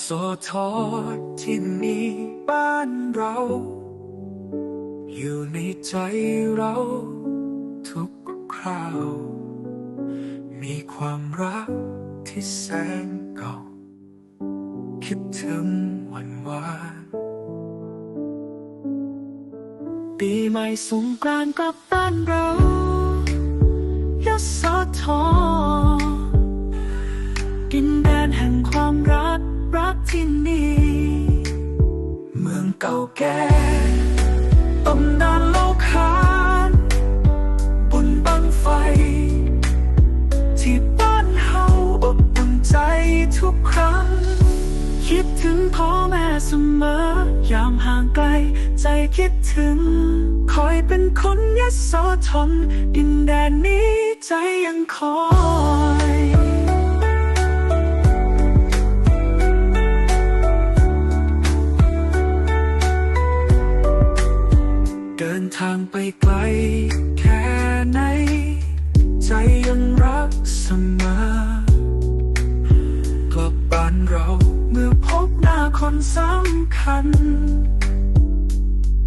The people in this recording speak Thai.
โสธรที่นี่บ้านเรา อยู่ในใจเราทุกคราว มีความรักที่แสนเก่า คิดถึงวันวานปีใหม่สงกรานต์กลับบ้านเรา ก่าแก่ตำนานเล่าขานบุญบังไฟ ที่บ้านเฮาอบอุ่นใจทุกครั้ง คิดถึงพ่อแม่เสมอยามห่างไกล ใจคิดถึง คอยเป็นคนยโสธรดินแดนนี้ใจยังคอย ดินทางไปไกล แค่ไหน ใจยังรักเสมอกลับบ้านเรา เมื่อพบหน้าคนสำคัญ